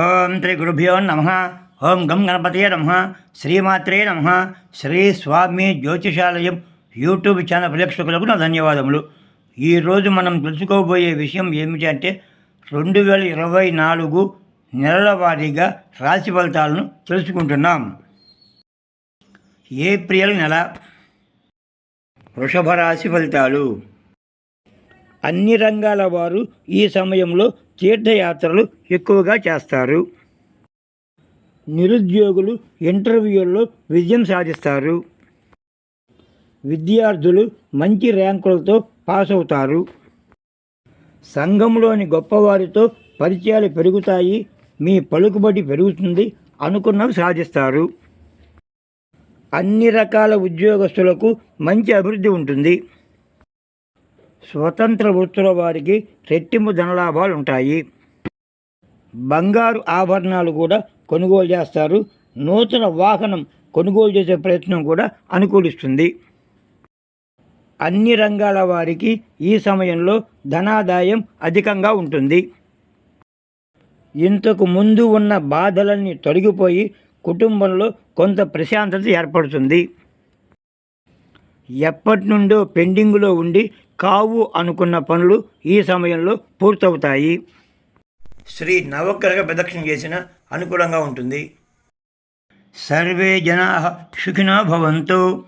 ఓం శ్రీ గురుభ్యో నమ. ఓం గం గణపతయే నమ. శ్రీమాత్రే నమ. శ్రీ స్వామి జ్యోతిషాలయం యూట్యూబ్ ఛానల్ ప్రేక్షకులకు నా ధన్యవాదములు. ఈరోజు మనం తెలుసుకోబోయే విషయం ఏమిటంటే రెండు వేల ఇరవై నాలుగు నెలల వారీగా రాశి ఫలితాలను తెలుసుకుంటున్నాం. ఏప్రిల్ నెల వృషభ రాశి ఫలితాలు. అన్ని రంగాల వారు ఈ సమయంలో తీర్థయాత్రలు ఎక్కువగా చేస్తారు. నిరుద్యోగులు ఇంటర్వ్యూల్లో విజయం సాధిస్తారు. విద్యార్థులు మంచి ర్యాంకులతో పాస్ అవుతారు సంఘంలోని గొప్పవారితో పరిచయాలు పెరుగుతాయి. మీ పలుకుబడి పెరుగుతుంది అనుకున్నవి సాధిస్తారు. అన్ని రకాల ఉద్యోగస్తులకు మంచి అభివృద్ధి ఉంటుంది. స్వతంత్ర వృత్తుల వారికి రెట్టింపు ధనలాభాలు ఉంటాయి. బంగారు ఆభరణాలు కూడా కొనుగోలు చేస్తారు. నూతన వాహనం కొనుగోలు చేసే ప్రయత్నం కూడా అనుకూలిస్తుంది. అన్ని రంగాల వారికి ఈ సమయంలో ధనాదాయం అధికంగా ఉంటుంది. ఇంతకు ముందు ఉన్న బాధలన్నీ తొలగిపోయి కుటుంబంలో కొంత ప్రశాంతత ఏర్పడుతుంది. ఎప్పటి నుండో పెండింగ్లో ఉండి కావు అనుకున్న పనులు ఈ సమయంలో పూర్తవుతాయి. శ్రీ నవగ్రహ ప్రదక్షిణ చేసిన అనుకూలంగా ఉంటుంది. సర్వే జనా సుఖినో భవంతు.